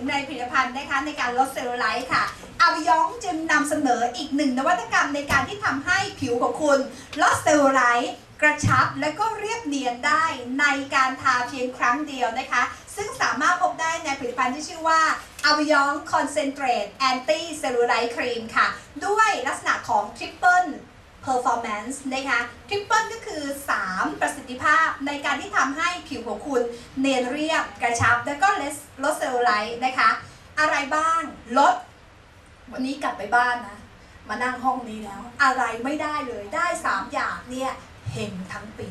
งในผลิตภัณฑ์นะคะในการลดเซลลูไลท์ค่ะอาวิยองจึงนำเสนออีกหนึ่งนวัตกรรมในการที่ทำให้ผิวของคุณลดเซลลูไลท์กระชับและก็เรียบเนียนได้ในการทาเพียงครั้งเดียวนะคะ ซึ่งสามารถพบได้ในผลิตภัณฑ์ที่ชื่อว่า a v i o n Concentrate Anti Cellulite Cream ค่ะ ด้วยลักษณะของ Triple Performance นะคะ Triple ก็คือ 3 ประสิทธิภาพในการที่ทำให้ผิวของคุณเนียนเรียบกระชับ และก็ลดลดเซลลูไลท์นะคะ อะไรบ้างลด วันนี้กลับไปบ้านนะ มานั่งห้องนี้แล้ว อะไรไม่ได้เลยได้ 3 อย่างเนี่ยเห็นทั้งปี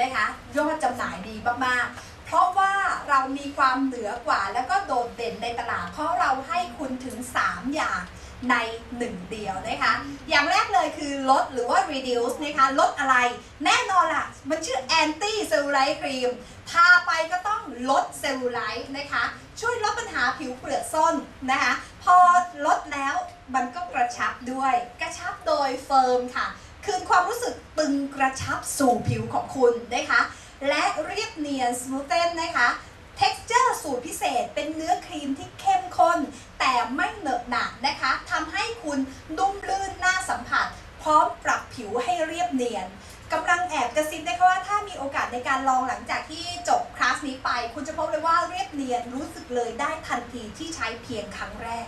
นะคะยอดจำหน่ายดีมากๆ เพราะว่าเรามีความเหนือกว่าแล้วก็โดดเด่นในตลาด เพราะเราให้คุณถึง 3 อย่าง ในหนึ่งเดียวนะคะ อย่างแรกเลยคือลดหรือว่า reduce นะคะลดอะไร แน่นอนล่ะ มันชื่อ anti cellulite cream ทาไปก็ต้องลดเซลลูไลท์นะคะ ช่วยลดปัญหาผิวเปลือกส้นนะคะ พอลดแล้วมันก็กระชับด้วย กระชับโดยเฟิร์มค่ะ คืนความรู้สึกตึงกระชับสู่ผิวของคุณนะคะ และเรียบเนียนสมูทเทนนะคะ สูตรพิเศษเป็นเนื้อครีมที่เข้มข้น แต่ไม่เหนอะหนะนะคะทำให้คุณนุ่มลื่นน่าสัมผัส พร้อมปรับผิวให้เรียบเนียนกำลังแอบกระซิบนะคะว่าถ้ามีโอกาสในการลองหลังจากที่จบคลาสนี้ไป คุณจะพบเลยว่าเรียบเนียนรู้สึกเลยได้ทันทีที่ใช้เพียงครั้งแรก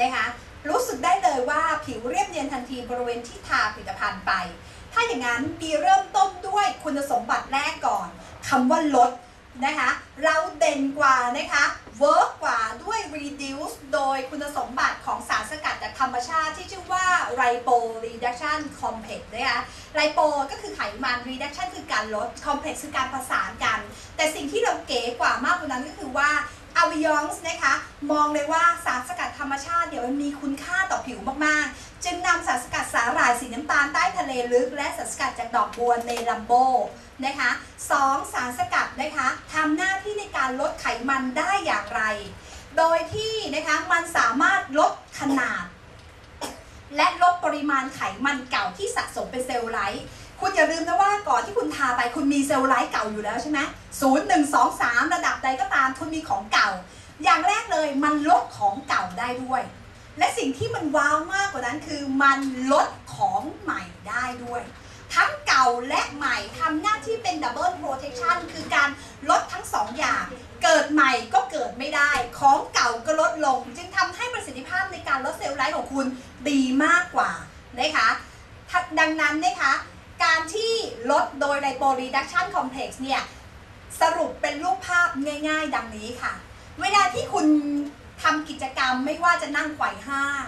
นะคะรู้สึกได้เลยว่าผิวเรียบเนียนทันทีบริเวณที่ทาผลิตภัณฑ์ไป ถ้าอย่างนั้นมีเริ่มต้นด้วยคุณสมบัติแรกก่อนคำว่าลด นะคะ เราเด่นกว่านะคะ เวิร์กกว่าด้วย reduce โดยคุณสมบัติของสารสกัดจากธรรมชาติที่ชื่อว่า Ripo Reduction Complex นะคะ Ripo ก็คือไขมัน Reduction คือการลด Complex คือการประสานกัน แต่สิ่งที่เราเก๋กว่ามากกว่านั้นก็คือว่า a v i o n s นะคะ มองเลยว่าสารสกัดธรรมชาติเดี๋ยวมันมีคุณค่าต่อผิวมาก ๆ จึงนำสารสกัดสาหร่ายสีน้ำตาลใต้ทะเลลึก และสารสกัดจากดอกบัวในลัมโบนะคะสองสารสกัดนะคะทำหน้าที่ในการลดไขมันได้อย่างไร โดยที่นะคะมันสามารถลดขนาด และลดปริมาณไขมันเก่าที่สะสมเป็นเซลลูไลท์คุณอย่าลืมนะว่าก่อนที่คุณทาไปคุณมีเซลลูไลท์เก่าอยู่แล้วใช่ไหมศูนย์หนึ่งสองสามระดับใดก็ตามคุณมีของเก่า อย่างแรกเลยมันลดของเก่าได้ด้วย และสิ่งที่มันว้าวมากกว่านั้นคือมันลดของใหม่ได้ด้วย ทั้งเก่าและใหม่ทำหน้าที่เป็นดับเบิลโปรเทคชันคือการลดทั้งสองอย่าง เกิดใหม่ก็เกิดไม่ได้ ของเก่าก็ลดลง จึงทำให้ประสิทธิภาพในการลดเซลลูไลท์ของคุณดีมากกว่านะคะดังนั้นนะคะการที่ลดโดยไ i โป reduction complex เนี่ย สรุปเป็นรูปภาพง่าย ๆ ดังนี้ค่ะ เวลาที่คุณ ทำกิจกรรมไม่ว่าจะนั่งไขว่ห้าง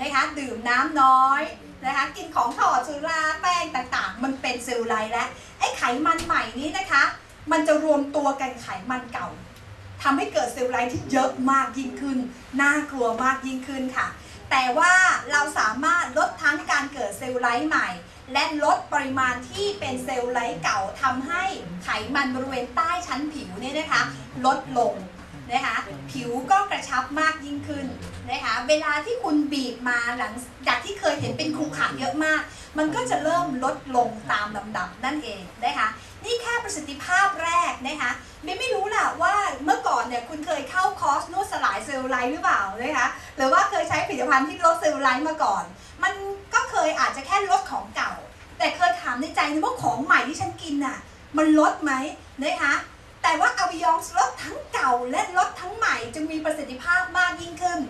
นะคะดื่มน้ำน้อยนะคะกินของถอดสุราแป้งต่างๆ มันเป็นเซลลูไลและไอ้ไขมันใหม่นี้นะคะ มันจะรวมตัวกันไขมันเก่าทำให้เกิดเซลลูไลที่เยอะมากยิ่งขึ้น น่ากลัวมากยิ่งขึ้นค่ะ แต่ว่าเราสามารถลดทั้งการเกิดเซลลูไลใหม่ และลดปริมาณที่เป็นเซลลูไลเก่าทำให้ไขมันบริเวณใต้ชั้นผิวเนี่ยนะคะ ลดลง นะคะผิวก็กระชับมากยิ่งขึ้นนะคะเวลาที่คุณบีบมาหลังจากที่เคยเห็นเป็นขรุขระเยอะมาก มันก็จะเริ่มลดลงตามลำดับนั่นเองนะคะนี่แค่ประสิทธิภาพแรกนะคะไม่ไม่รู้ล่ะว่าเมื่อก่อนเนี่ยคุณเคยเข้าคอร์สนวดสลายเซลลูไลท์หรือเปล่านะคะหรือว่าเคยใช้ผลิตภัณฑ์ที่ลดเซลลูไลท์มาก่อน มันก็เคยอาจจะแค่ลดของเก่า แต่เคยถามในใจนะว่าของใหม่ที่ฉันกินน่ะมันลดไหมนะคะ แต่ว่าอวิยองลดทั้งเก่าและลดทั้งใหม่จึงมีประสิทธิภาพมากยิ่งขึ้น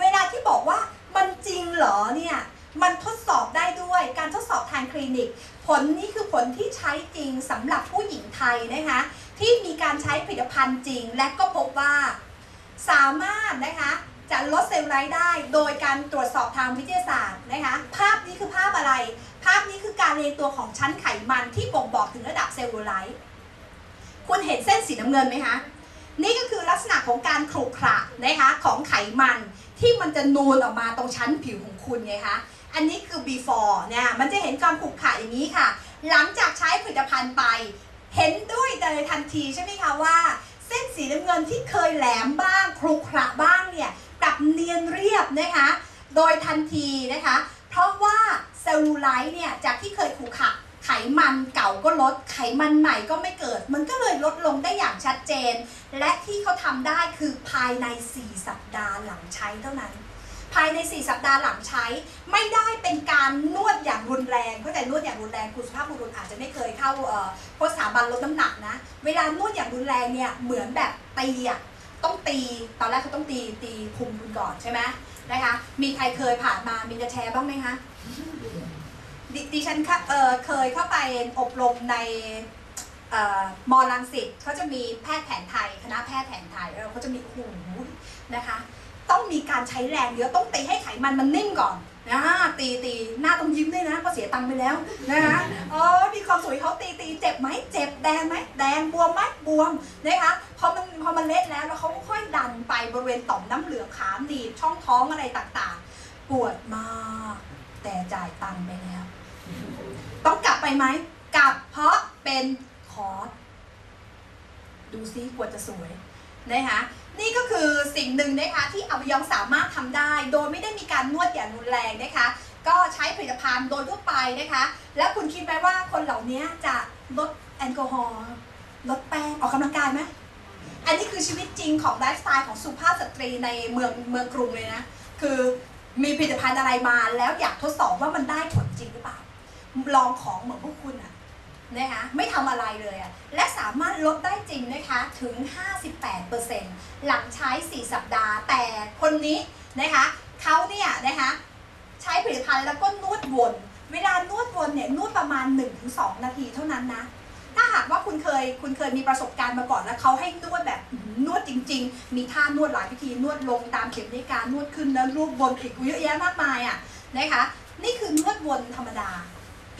เวลาที่บอกว่ามันจริงเหรอเนี่ยมันทดสอบได้ด้วยการทดสอบทางคลินิก ผลนี้คือผลที่ใช้จริงสำหรับผู้หญิงไทยนะคะ ที่มีการใช้ผลิตภัณฑ์จริง และก็พบว่า สามารถนะคะจะลดเซลลูไลท์ได้ โดยการตรวจสอบทางวิทยาศาสตร์นะคะ ภาพนี้คือภาพอะไร ภาพนี้คือการเรียงตัวของชั้นไขมันที่บ่งบอกถึงระดับเซลลูไลท์ คุณเห็นเส้นสีน้ำเงินไหมคะนี่ก็คือลักษณะของการขรุขระนะคะของไขมันที่มันจะนูนออกมาตรงชั้นผิวของคุณไงคะอันนี้คือ before เนี่ยมันจะเห็นความขรุขระอย่างนี้ค่ะ หลังจากใช้ผลิตภัณฑ์ไป เห็นด้วยเลยทันทีใช่ไหมคะว่า เส้นสีน้ำเงินที่เคยแหลมบ้างครุขระบ้างเนี่ยกลับเนียนเรียบนะคะ โดยทันทีนะคะ เพราะว่าเซลลูไลท์เนี่ยจากที่เคยขรุขระ ไขมันเก่าก็ลด ไขมันใหม่ก็ไม่เกิด มันก็เลยลดลงได้อย่างชัดเจน และที่เขาทำได้คือภายใน 4 สัปดาห์หลังใช้เท่านั้น ภายใน 4 สัปดาห์หลังใช้ ไม่ได้เป็นการนวดอย่างรุนแรงเข้าใจนวดอย่างรุนแรงคุณสุภาพบุรุษอาจจะไม่เคยเข้าเอ่อพวกสถาบันลดน้ำหนักนะ เวลานวดอย่างรุนแรงเนี่ยเหมือนแบบตีอะต้องตีตอนแรกเขาต้องตีตีพุงคุณก่อนใช่ไหมนะคะ มีใครเคยผ่านมามีจะแชร์บ้างไหมคะ ดดิฉันค่ะเอ่อเคยเข้าไปอบรมในเอ่อมอลังสิตเขาจะมีแพทย์แผนไทย คณะแพทย์แผนไทยแล้วเขาจะมีโอ้โหนะคะ ต้องมีการใช้แรงเยอะต้องตีให้ไขมันมันนิ่งก่อนนะตีตีหน้าต้องยิ้มด้วยนะเพราะเสียตังค์ไปแล้วนะคะเออมีความสวยเขาตีตีเจ็บไหมเจ็บแดงไหมแดงบวมไหมบวมนะคะพอมันพอมันเละแล้วแล้วเขาก็ค่อยดันไปบริเวณต่อมน้ำเหลืองขาหนีบช่องท้องอะไรต่างๆ ปวดมากแต่จ่ายตังค์ไปแล้ว ต้องกลับไปไหม กลับเพราะเป็นคอร์สดูซิกว่าจะสวยนะคะนี่ก็คือสิ่งหนึ่งนะคะที่อัยองสามารถทำได้ โดยไม่ได้มีการนวดอย่างรุนแรงนะคะก็ใช้ผลิตภัณฑ์โดยทั่วไปนะคะ แล้วคุณคิดไหมว่าคนเหล่านี้จะลดแอลกอฮอล์ลดแป้งออกกำลังกายไหมอันนี้คือชีวิตจริงของไลฟ์สไตล์ของสุภาพสตรีในเมืองเมืองกรุงเลยนะ คือมีผลิตภัณฑ์อะไรมาแล้วอยากทดสอบว่ามันได้ผล ลองของเหมือนพวกคุณอะนะคะไม่ทำอะไรเลยอะและสามารถลดได้จริงนะคะถึง 58%หลังใช้ 4 สัปดาห์ แต่คนนี้นะคะเขาเนี่ยนะคะใช้ผลิตภัณฑ์แล้วก็นวดวน เวลานวดวนเนี่ยนวดประมาณ 1-2 นาทีเท่านั้นนะถ้าหากว่าคุณเคยคุณเคยมีประสบการณ์มาก่อนแล้วเขาให้นวดแบบนวดจริง ๆ มีท่านวดหลายวิธีนวดลงตามเข็มนาฬิกานวดขึ้นแล้วรูปวนอีกเยอะแยะมากมายอะนะคะนี่คือนวดวนธรรมดา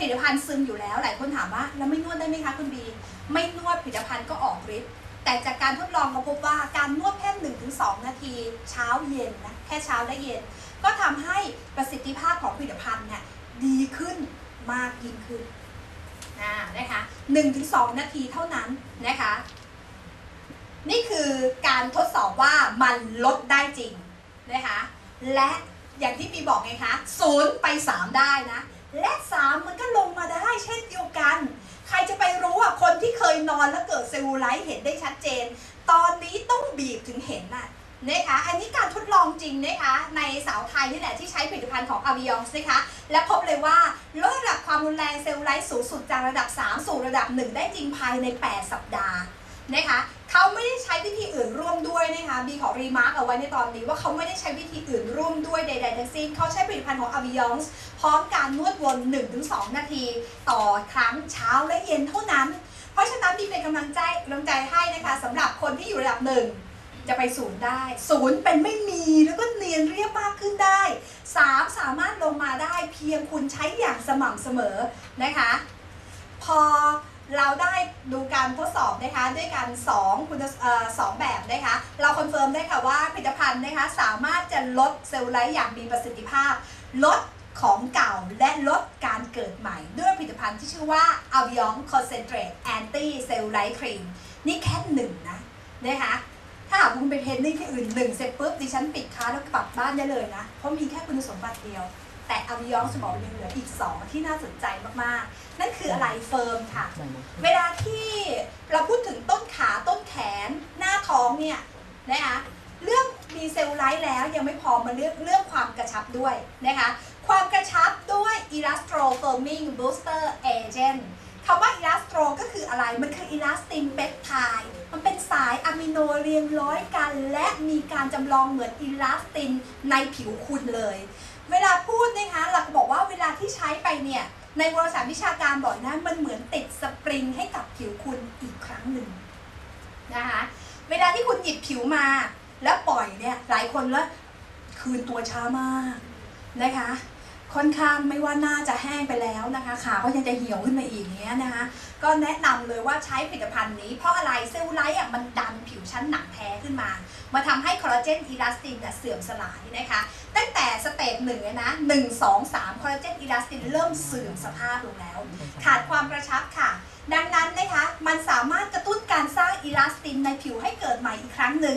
ผลิตภัณฑ์ซึมอยู่แล้ว หลายคนถามว่าแล้วไม่นวดได้ไหมคะคุณบี ไม่นวดผลิตภัณฑ์ก็ออกฤทธิ์แต่จากการทดลองเราพบว่าการนวดแค่1-2 นาที เช้าเย็นนะแค่เช้าและเย็น ก็ทำให้ประสิทธิภาพของผลิตภัณฑ์เนี่ยดีขึ้นมากยิ่งขึ้นอ่านะคะ1-2 นาทีเท่านั้นนะคะ นี่คือการทดสอบว่ามันลดได้จริงนะคะและอย่างที่บีบอกไงคะศูนย์ไป 3 ได้นะ และ 3 มันก็ลงมาได้เช่นเดียวกัน ใครจะไปรู้อะคนที่เคยนอนแล้วเกิดเซลลูไลท์เห็นได้ชัดเจน ตอนนี้ต้องบีบถึงเห็นน่ะนะคะอันนี้การทดลองจริงนะคะในสาวไทยนี่แหละที่ใช้ผลิตภัณฑ์ของ a v i o n นะคะและพบเลยว่าลดระดับความรุนแรงเซลลูไลท์สูงสุดจากระดับ 3 สู่ระดับ 1 ได้จริงภายใน 8 สัปดาห์ นะคะเขาไม่ได้ใช้วิธีอื่นร่วมด้วยนะคะบีขอรีมาร์กเอาไว้ในตอนนี้ว่าเขาไม่ได้ใช้วิธีอื่นร่วมด้วยใดๆทั้งสิ้นเขาใช้ผลิตภัณฑ์ของ a v i o n พร้อมการนวดวน 1-2 นาที ต่อครั้งเช้าและเย็นเท่านั้น เพราะฉะนั้นบีเป็นกำลังใจกำลังใจให้นะคะสำหรับคนที่อยู่ระดับหนึ่งจะไปศูนย์ได้ศูนย์เป็นไม่มีแล้วก็เนียนเรียบมากขึ้นได้สามสามารถลงมาได้เพียงคุณใช้อย่างสม่ำเสมอนะคะ พอ เราได้ดูการทดสอบนะคะด้วยกัน2คุณสองแบบนะคะเราคอนเฟิร์มได้ค่ะว่าผลิตภัณฑ์นะคะสามารถจะลดเซลล์ไลท์อย่างมีประสิทธิภาพ ลดของเก่าและลดการเกิดใหม่ ด้วยผลิตภัณฑ์ที่ชื่อว่า Avion Concentrate Anti Cellulite Cream นี่แค่หนึ่งนะนะคะถ้าหากคุณไปเทรนนิ่งที่อื่นหนึ่งเสร็จปุ๊บดิฉันปิดค้าแล้วกลับบ้านได้เลยนะ เพราะมีแค่คุณสมบัติเดียว แต่อาวิยองสมองยังเหลืออีก 2 ที่น่าสนใจมากๆ นั่นคืออะไรเฟิร์มค่ะ เวลาที่เราพูดถึงต้นขาต้นแขนหน้าท้องเนี่ยนะคะเรื่องมีเซลลูไลท์แล้วยังไม่พอมาเรื่องเรื่องความกระชับด้วยนะคะความกระชับด้วย Elastro Firming Booster Agent คำว่า Elastro ก็คืออะไร มันคือ Elastin Peptide มันเป็นสายอะมิโนเรียงร้อยกัน และมีการจำลองเหมือนอีลาสตินในผิวคุณเลย เวลาพูดนะคะเราก็บอกว่าเวลาที่ใช้ไปเนี่ยในวารสารวิชาการบอกนะมันเหมือนติดสปริงให้กับผิวคุณอีกครั้งหนึ่งนะคะเวลาที่คุณหยิบผิวมา แล้วปล่อยเนี่ยหลายคนแล้วคืนตัวช้ามากนะคะ ค่อนข้างไม่ว่าหน้าจะแห้งไปแล้วนะคะขาก็ยังจะเหี่ยวขึ้นมาอีกเนี้ยนะคะก็แนะนำเลยว่าใช้ผลิตภัณฑ์นี้เพราะอะไรเซลลูไลท์อะมันดันผิวชั้นหนังแท้ขึ้นมา มาทำให้คอลลาเจนอีลาสตินเสื่อมสลายนะคะตั้งแต่สเตจหนึ่งนะหนึ่งสองสามคอลลาเจนอีลาสตินเริ่มเสื่อมสภาพลงแล้ว ขาดความกระชับค่ะ ดังนั้นนะคะมันสามารถกระตุ้นการสร้างอีลาสตินในผิวให้เกิดใหม่อีกครั้งหนึ่ง